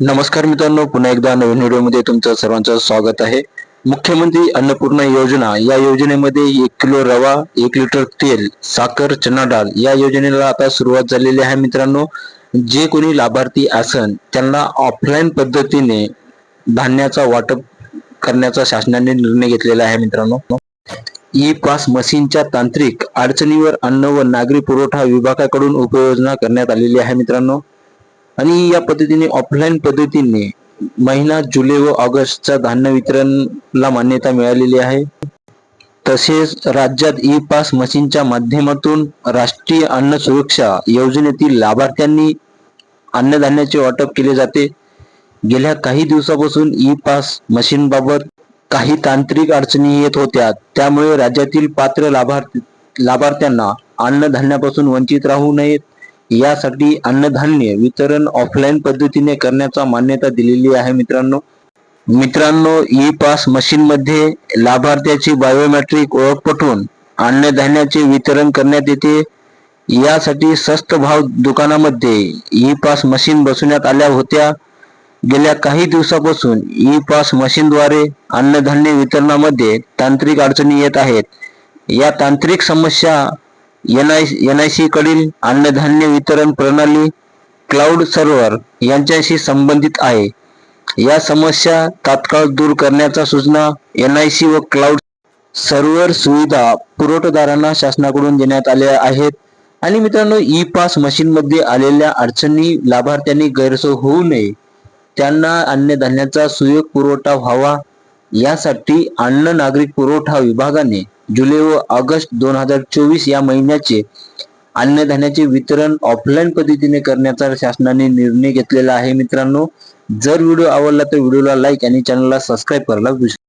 नमस्कार मित्रांनो पुन्हा एकदा नवीन व्हिडिओमध्ये तुमचं सर्वांचं स्वागत आहे. मुख्यमंत्री अन्नपूर्णा योजना या योजनेमध्ये एक किलो रवा एक लिटर तेल साखर चना डाळ या योजनेला आता सुरुवात झालेली आहे मित्रांनो. जे कोणी लाभार्थी असन त्यांना ऑफलाईन पद्धतीने धान्याचा वाटप करण्याचा शासनाने निर्णय घेतलेला आहे मित्रांनो. ई पास मशीनच्या तांत्रिक अडचणीवर अन्न व नागरी पुरवठा विभागाकडून उपयोजना करण्यात आलेली आहे मित्रांनो. आणि या पद्धतीने ऑफलाईन पद्धतीने महिना जुलै व ऑगस्टच्या धान्य वितरणला मान्यता मिळालेली आहे. तसेच राज्यात ई पास मशीनच्या माध्यमातून राष्ट्रीय अन्न सुरक्षा योजनेतील लाभार्थ्यांनी अन्नधान्याचे वाटप केले जाते. गेल्या काही दिवसापासून ई पास मशीनबाबत काही तांत्रिक अडचणी येत होत्या. त्यामुळे राज्यातील पात्र लाभार्थी लाभार्थ्यांना अन्नधान्यापासून वंचित राहू नयेत. यासाठी अन्नधान्य वितरण ऑफलाईन पद्धतीने करण्याचा मान्यता दिलेली आहे मित्रांनो. मित्रांनो ई पास मशीन मध्ये लाभार्थ्याची बायोमेट्रिक ओळख पटवून अन्नधान्याचे वितरण करण्यात येते. यासाठी स्वस्त भाव दुकानामध्ये ई पास मशीन बसवण्यात आल्या होत्या. गेल्या काही दिवसापासून ई पास मशीनद्वारे अन्नधान्य वितरणामध्ये तांत्रिक अडचणी येत आहेत. या तांत्रिक समस्या N I N I C कडील अन्नधान्य वितरण प्रणाली क्लाउड सर्व्हर यांच्याशी संबंधित आहे. या समस्या तात्काळ दूर करण्याच्या सूचना एन आय सी व क्लाउड सर्व्हर सुविधा पुरवठादारांना शासनाकडून देण्यात आल्या आहेत. आणि मित्रांनो ई पास मशीनमध्ये आलेल्या अडचणी लाभार्थ्यांनी गैरसोय होऊ नये. त्यांना अन्नधान्याचा सुयोग पुरवठा व्हावा यासाठी अन्न नागरिक पुरवठा विभागाने जुलै व ऑगस्ट दोन हजार चोवीस या महिन्याचे अन्नधान्याचे वितरण ऑफलाईन पद्धतीने करण्याचा शासनाने निर्णय घेतलेला आहे. मित्रांनो जर व्हिडिओ आवडला तर व्हिडिओला लाईक आणि चॅनलला सबस्क्राईब करायला विसरू